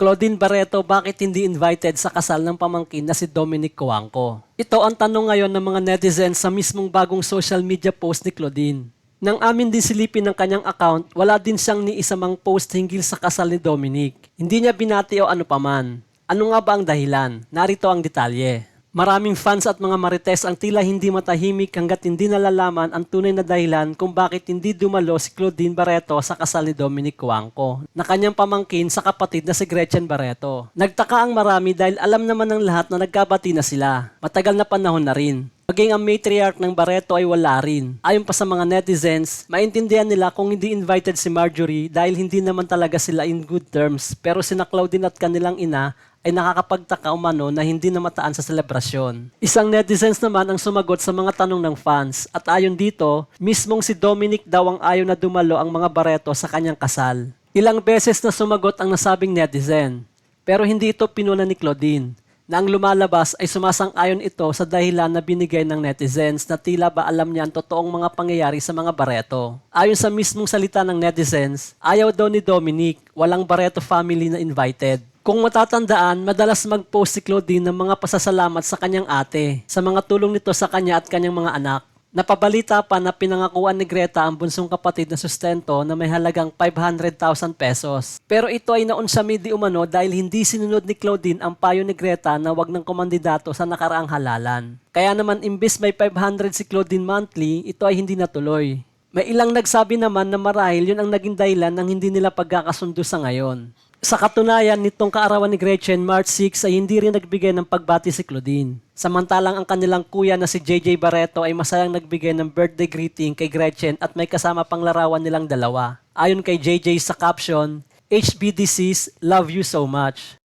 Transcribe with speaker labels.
Speaker 1: Claudine Barreto bakit hindi invited sa kasal ng pamangkin na si Dominic Coangco? Ito ang tanong ngayon ng mga netizens sa mismong bagong social media post ni Claudine. Nang amin din silipin ng kanyang account, wala din siyang ni isamang post hinggil sa kasal ni Dominic. Hindi niya binati o ano paman. Ano nga ba ang dahilan? Narito ang detalye. Maraming fans at mga marites ang tila hindi matahimik hanggat hindi nalalaman ang tunay na dahilan kung bakit hindi dumalo si Claudine Barreto sa kasal ni Dominic Cuangco na kanyang pamangkin sa kapatid na si Gretchen Barreto. Nagtaka ang marami dahil alam naman ng lahat na nagkabati na sila. Matagal na panahon na rin. Maging ang matriarch ng Barreto ay wala rin. Ayon pa sa mga netizens, maintindihan nila kung hindi invited si Marjorie dahil hindi naman talaga sila in good terms pero sina Claudine at kanilang ina ay nakakapagtaka umano na hindi na mataan sa selebrasyon. Isang netizens naman ang sumagot sa mga tanong ng fans at ayon dito, mismong si Dominic daw ang ayaw na dumalo ang mga Barreto sa kanyang kasal. Ilang beses na sumagot ang nasabing netizen, pero hindi ito pinuna ni Claudine na ang lumalabas ay sumasang-ayon ito sa dahilan na binigay ng netizens na tila ba alam niya ang totoong mga pangyayari sa mga Barreto. Ayon sa mismong salita ng netizens, ayaw daw ni Dominic, walang Barreto family na invited. Kung matatandaan, madalas mag-post si Claudine ng mga pasasalamat sa kanyang ate sa mga tulong nito sa kanya at kanyang mga anak. Napabalita pa na pinangakuan ni Greta ang bunsong kapatid na sustento na may halagang 500,000 pesos. Pero ito ay naunsya di umano dahil hindi sinunod ni Claudine ang payo ni Greta na wag ng komandidato sa nakaraang halalan. Kaya naman imbis may 500 si Claudine monthly, ito ay hindi natuloy. May ilang nagsabi naman na marahil yun ang naging dahilan ng hindi nila pagkakasundo sa ngayon. Sa katunayan, nitong kaarawan ni Gretchen, March 6 ay hindi rin nagbigay ng pagbati si Claudine. Samantalang ang kanilang kuya na si JJ Barreto ay masayang nagbigay ng birthday greeting kay Gretchen at may kasama pang larawan nilang dalawa. Ayon kay JJ sa caption, HBDCs love you so much.